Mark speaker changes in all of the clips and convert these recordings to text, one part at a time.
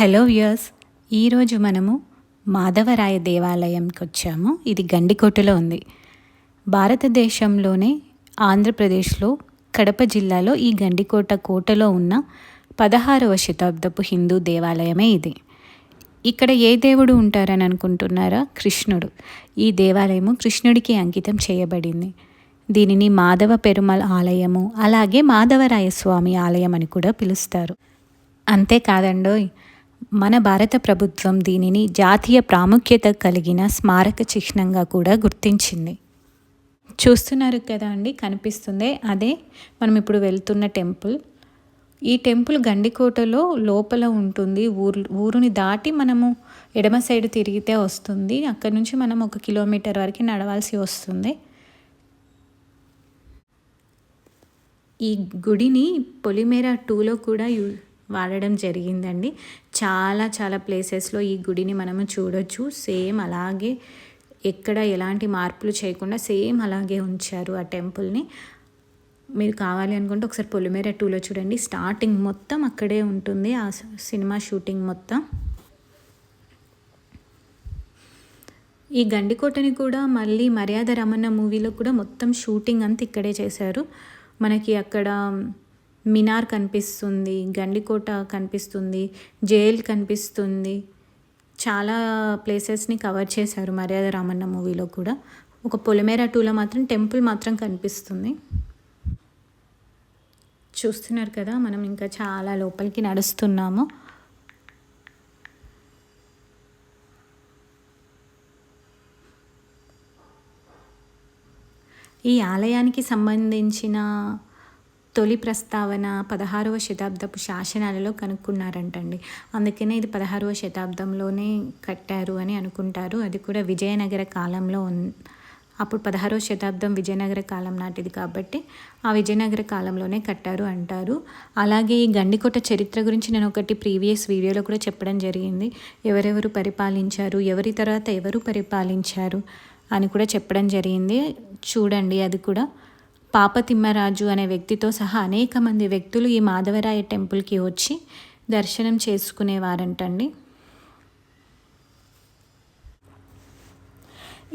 Speaker 1: Hello viewers ఈరోజు మనము మాధవరాయ దేవాలయంకి వచ్చాము. ఇది గండికోటలో ఉంది. భారతదేశంలోనే ఆంధ్రప్రదేశ్లో కడప జిల్లాలో ఈ గండికోట కోటలో ఉన్న పదహారవ శతాబ్దపు హిందూ దేవాలయమే ఇది. ఇక్కడ ఏ దేవుడు ఉంటారని అనుకుంటున్నారా? కృష్ణుడు. ఈ దేవాలయము కృష్ణుడికి అంకితం చేయబడింది. దీనిని మాధవ పెరుమల్ ఆలయము అలాగే మాధవరాయ స్వామి ఆలయం అని కూడా పిలుస్తారు. అంతేకాదండోయ్ మన భారత ప్రభుత్వం దీనిని జాతీయ ప్రాముఖ్యత కలిగిన స్మారక చిహ్నంగా కూడా గుర్తించింది. చూస్తున్నారు కదా అండి కనిపిస్తుంది. అదే మనం ఇప్పుడు వెళ్తున్న టెంపుల్. ఈ టెంపుల్ గండికోటలో లోపల ఉంటుంది. ఊరు ఊరుని దాటి మనము ఎడమ సైడ్ తిరిగితే వస్తుంది. అక్కడ నుంచి మనం ఒక కిలోమీటర్ వరకు నడవాల్సి వస్తుంది. ఈ గుడిని పొలిమేర టూలో కూడా యూ వాడడం జరిగిందండి. చాలా చాలా ప్లేసెస్లో ఈ గుడిని మనము చూడొచ్చు. సేమ్ అలాగే ఎక్కడ ఎలాంటి మార్పులు చేయకుండా సేమ్ అలాగే ఉంచారు ఆ టెంపుల్ని. మీరు కావాలి అనుకుంటే ఒకసారి పొలిమేర టూలో చూడండి. స్టార్టింగ్ మొత్తం అక్కడే ఉంటుంది. ఆ సినిమా షూటింగ్ మొత్తం. ఈ గండికోటని కూడా మళ్ళీ మర్యాద రమణ మూవీలో కూడా మొత్తం షూటింగ్ అంతా ఇక్కడే చేశారు. మనకి అక్కడ మినార్ కనిపిస్తుంది గండికోట కనిపిస్తుంది జైల్ కనిపిస్తుంది. చాలా ప్లేసెస్ని కవర్ చేశారు మర్యాద రామన్న మూవీలో కూడా. ఒక పొలిమేర టూలో మాత్రం టెంపుల్ మాత్రం కనిపిస్తుంది. చూస్తున్నారు కదా మనం ఇంకా చాలా లోపలికి నడుస్తున్నాము. ఈ ఆలయానికి సంబంధించిన తొలి ప్రస్తావన పదహారవ శతాబ్దపు శాసనాలలో కనుక్కున్నారంటండి. అందుకనే ఇది పదహారవ శతాబ్దంలోనే కట్టారు అని అనుకుంటారు. అది కూడా విజయనగర కాలంలో అప్పుడు పదహారవ శతాబ్దం విజయనగర కాలం నాటిది కాబట్టి ఆ విజయనగర కాలంలోనే కట్టారు అంటారు. అలాగే ఈ గండికోట చరిత్ర గురించి నేను ఒకటి ప్రీవియస్ వీడియోలో కూడా చెప్పడం జరిగింది. ఎవరెవరు పరిపాలించారు ఎవరి తర్వాత ఎవరు పరిపాలించారు అని కూడా చెప్పడం జరిగింది. చూడండి అది కూడా. పాపతిమ్మరాజు అనే వ్యక్తితో సహా అనేక మంది వ్యక్తులు ఈ మాధవరాయ టెంపుల్కి వచ్చి దర్శనం చేసుకునేవారంటండి.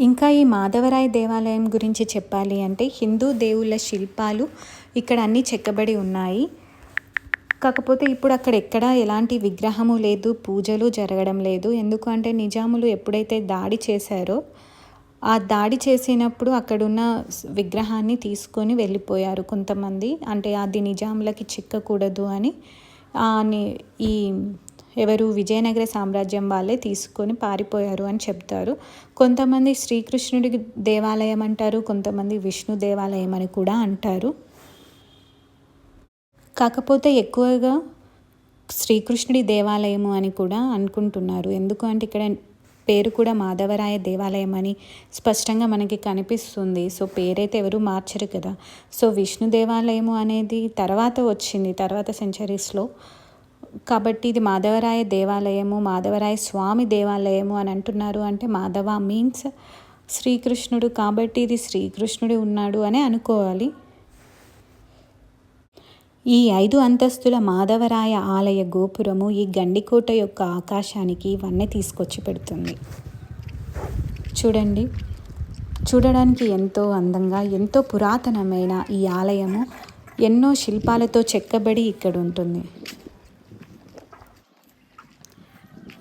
Speaker 1: ఇంకా ఈ మాధవరాయ దేవాలయం గురించి చెప్పాలి అంటే హిందూ దేవుళ్ళ శిల్పాలు ఇక్కడ అన్నీ చెక్కబడి ఉన్నాయి. కాకపోతే ఇప్పుడు అక్కడ ఎక్కడా ఎలాంటి విగ్రహము లేదు పూజలు జరగడం లేదు. ఎందుకంటే నిజాములు ఎప్పుడైతే దాడి చేశారో ఆ దాడి చేసినప్పుడు అక్కడున్న విగ్రహాన్ని తీసుకొని వెళ్ళిపోయారు కొంతమంది. అంటే అది నిజాములకి చిక్కకూడదు అని ఈ ఎవరు విజయనగర సామ్రాజ్యం వాళ్ళే తీసుకొని పారిపోయారు అని చెప్తారు. కొంతమంది శ్రీకృష్ణుడి దేవాలయం అంటారు కొంతమంది విష్ణు దేవాలయం అని కూడా అంటారు. కాకపోతే ఎక్కువగా శ్రీకృష్ణుడి దేవాలయము అని కూడా అనుకుంటున్నారు. ఎందుకు అంటే ఇక్కడ పేరు కూడా మాధవరాయ దేవాలయం అని స్పష్టంగా మనకి కనిపిస్తుంది. సో పేరైతే ఎవరు మార్చరు కదా. సో విష్ణు దేవాలయము అనేది తర్వాత వచ్చింది తర్వాత సెంచరీస్లో కాబట్టి ఇది మాధవరాయ దేవాలయము మాధవరాయ స్వామి దేవాలయము అని అంటున్నారు అంటే మాధవ మీన్స్ శ్రీకృష్ణుడు. కాబట్టి ఇది శ్రీకృష్ణుడు ఉన్నాడు అని అనుకోవాలి. ఈ ఐదు అంతస్తుల మాధవరాయ ఆలయ గోపురము ఈ గండికోట యొక్క ఆకాశానికి వన్నె తీసుకొచ్చి పెడుతుంది. చూడండి. చూడడానికి ఎంతో అందంగా ఎంతో పురాతనమైన ఈ ఆలయము ఎన్నో శిల్పాలతో చెక్కబడి ఇక్కడ ఉంటుంది.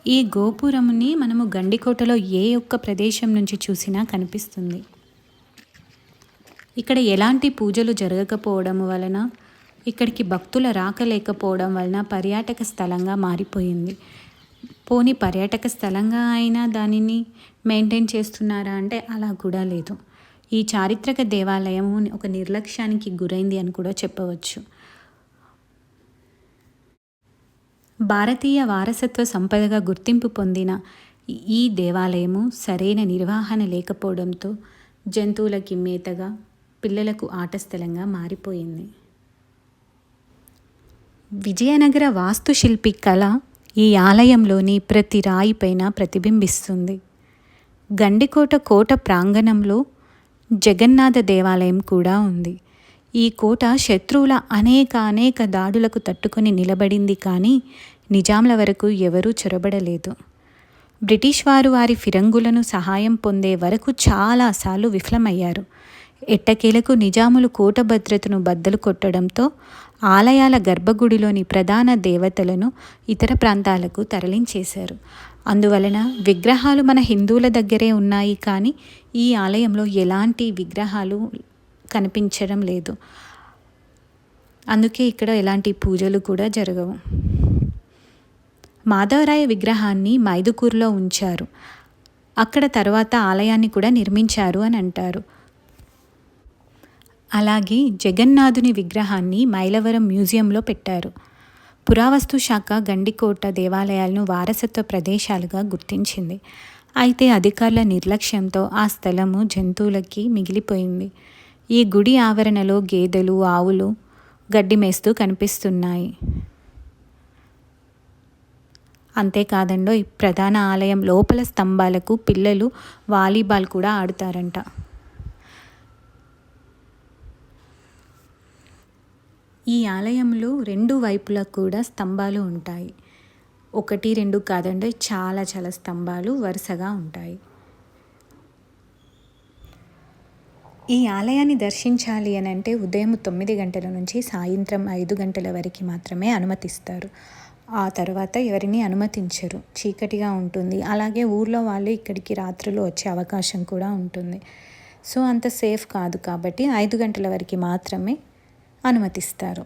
Speaker 1: ఈ గోపురముని మనము గండికోటలో ఏ ఒక్క ప్రదేశం నుంచి చూసినా కనిపిస్తుంది. ఇక్కడ ఎలాంటి పూజలు జరగకపోవడం వలన ఇక్కడికి భక్తుల రాక లేకపోవడం వలన పర్యాటక స్థలంగా మారిపోయింది. పోనీ పర్యాటక స్థలంగా అయినా దానిని మెయింటైన్ చేస్తున్నారా అంటే అలా కూడా లేదు. ఈ చారిత్రక దేవాలయం ఒక నిర్లక్ష్యానికి గురైంది అని కూడా చెప్పవచ్చు. భారతీయ వారసత్వ సంపదగా గుర్తింపు పొందిన ఈ దేవాలయము సరైన నిర్వహణ లేకపోవడంతో జంతువులకి మేతగా పిల్లలకు ఆట స్థలంగా మారిపోయింది. విజయనగర వాస్తుశిల్పి కళ ఈ ఆలయంలోని ప్రతి రాయిపైన ప్రతిబింబిస్తుంది. గండికోట కోట ప్రాంగణంలో జగన్నాథ దేవాలయం కూడా ఉంది. ఈ కోట శత్రువుల అనేక అనేక దాడులకు తట్టుకొని నిలబడింది కానీ నిజాంల వరకు ఎవరూ చొరబడలేదు. బ్రిటిష్ వారు వారి ఫిరంగులను సహాయం పొందే వరకు చాలాసార్లు విఫలమయ్యారు. ఎట్టకేలకు నిజాములు కోట భద్రతను బద్దలు కొట్టడంతో ఆలయాల గర్భగుడిలోని ప్రధాన దేవతలను ఇతర ప్రాంతాలకు తరలించేశారు. అందువలన విగ్రహాలు మన హిందువుల దగ్గరే ఉన్నాయి కానీ ఈ ఆలయంలో ఎలాంటి విగ్రహాలు కనిపించడం లేదు. అందుకే ఇక్కడ ఎలాంటి పూజలు కూడా జరగవు. మాధవరాయ విగ్రహాన్ని మైదుకూరులో ఉంచారు. అక్కడ తర్వాత ఆలయాన్ని కూడా నిర్మించారు అని అంటారు. అలాగే జగన్నాథుని విగ్రహాన్ని మైలవరం మ్యూజియంలో పెట్టారు. పురావస్తు శాఖ గండికోట దేవాలయాలను వారసత్వ ప్రదేశాలుగా గుర్తించింది. అయితే అధికారుల నిర్లక్ష్యంతో ఆ స్థలము జంతువులకి మిగిలిపోయింది. ఈ గుడి ఆవరణలో గేదెలు ఆవులు గడ్డి మేస్తూ కనిపిస్తున్నాయి. అంతేకాదండో ఈ ప్రధాన ఆలయం లోపల స్తంభాలకు పిల్లలు వాలీబాల్ కూడా ఆడుతారంట. ఈ ఆలయంలో రెండు వైపులా కూడా స్తంభాలు ఉంటాయి. ఒకటి రెండు కాదండి చాలా చాలా స్తంభాలు వరుసగా ఉంటాయి. ఈ ఆలయాన్ని దర్శించాలి అని అంటే ఉదయం తొమ్మిది గంటల నుంచి సాయంత్రం ఐదు గంటల వరకు మాత్రమే అనుమతిస్తారు. ఆ తర్వాత ఎవరిని అనుమతించరు. చీకటిగా ఉంటుంది. అలాగే ఊర్లో వాళ్ళు ఇక్కడికి రాత్రులు వచ్చే అవకాశం కూడా ఉంటుంది. సో అంత సేఫ్ కాదు కాబట్టి ఐదు గంటల వరకు మాత్రమే అనుమతిస్తారు.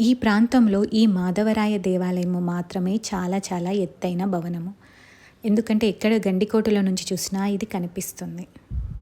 Speaker 1: ఈ ప్రాంతంలో ఈ మాధవరాయ దేవాలయము మాత్రమే చాలా చాలా ఎత్తైన భవనము. ఎందుకంటే ఎక్కడ గండికోటలో నుంచి చూసినా ఇది కనిపిస్తుంది.